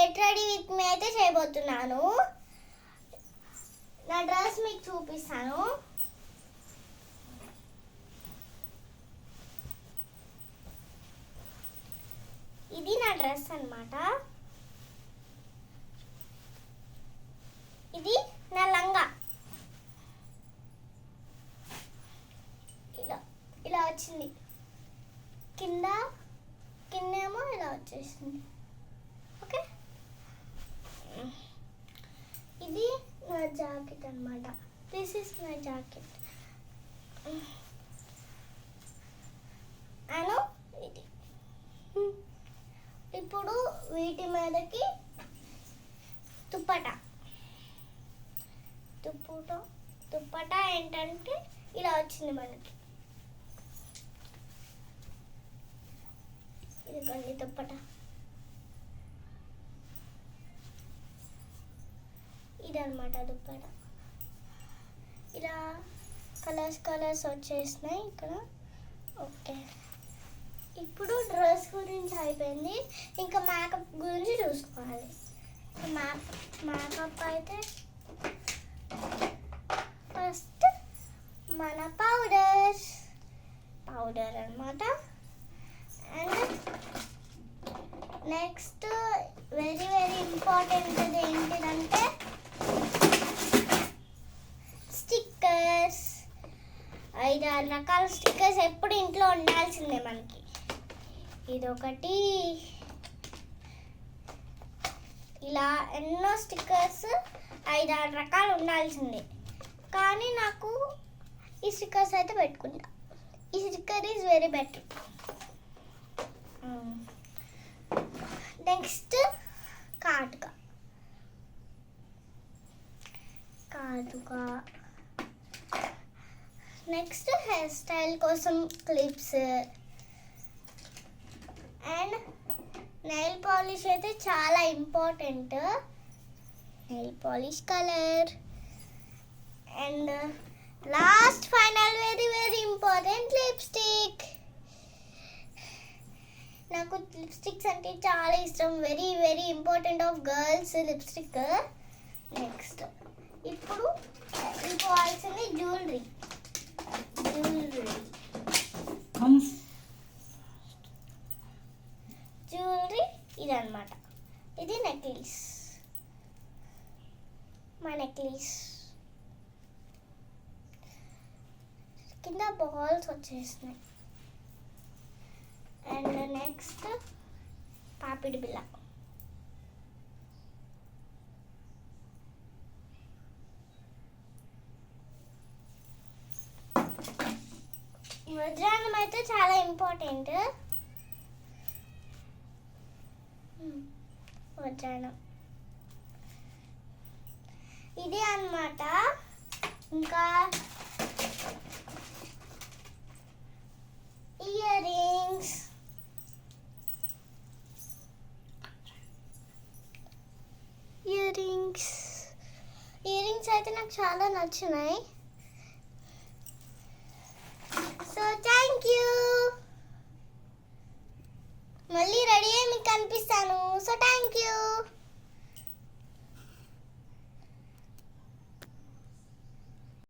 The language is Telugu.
గెట్ రెడీ విత్ మీ అయితే చేయబోతున్నాను. నా డ్రెస్ మీకు చూపిస్తాను. ఇది నా డ్రెస్ అన్నమాట. ఇది నా లంగా. ఇలా ఇలా వచ్చింది. కింద కిందేమో ఇలా వచ్చేసింది ఓకే ఇది నా అనమాట దిస్ ఇస్ మై జాకెట్ అను ఇది ఇప్పుడు వీటి మీదకి తుప్పట తుప్పుట తుప్పట ఏంటంటే ఇలా వచ్చింది మనకి. ఇదిగోండి దుప్పట. ఇదన్నమాట దుప్పట. ఇలా కలర్స్ కలర్స్ వచ్చేసినాయి ఇక్కడ. ఓకే. ఇప్పుడు డ్రెస్ గురించి అయిపోయింది. ఇంకా మేకప్ గురించి చూసుకోవాలి. మ్యాప్ మేకప్ అయితే ఫస్ట్ మన పౌడర్ పౌడర్ అన్నమాట. And next very very important stickers ఐదు ఆరు రకాల స్టిక్కర్స్ ఎప్పుడు ఇంట్లో ఉండాల్సిందే మనకి. ఇదొకటి. ఇలా ఎన్నో స్టిక్కర్స్ ఐదు ఆరు రకాలు ఉండాల్సిందే. కానీ నాకు ఈ స్టిక్కర్స్ అయితే పెట్టుకుంటా ఈ sticker is very better. Next కాటుక. కాటుక. నెక్స్ట్ హెయిర్ స్టైల్ కోసం క్లిప్స్ అండ్ నెయిల్ పాలిష్ అయితే చాలా important nail polish colour and last final very very important lipstick నాకు లిప్స్టిక్స్ అంటే చాలా ఇష్టం. Very very important of girls lipstick next ఇప్పుడు ఇంకోవాల్సింది జ్యువెలరీ జ్యువెలరీ జ్యువెలరీ అనమాట ఇది నెక్లెస్ మా నెక్లెస్ కింద బాల్స్ వచ్చేసినాయి. అండ్ నెక్స్ట్ పాపిడి బిల్ల వజ్రానం అయితే చాలా ఇంపార్టెంట్ వచ్చాను ఇది అన్నమాట. ఇంకా ear rings ear rings ear rings అయితే నాకు చాలా నచ్చినాయి. So thank you.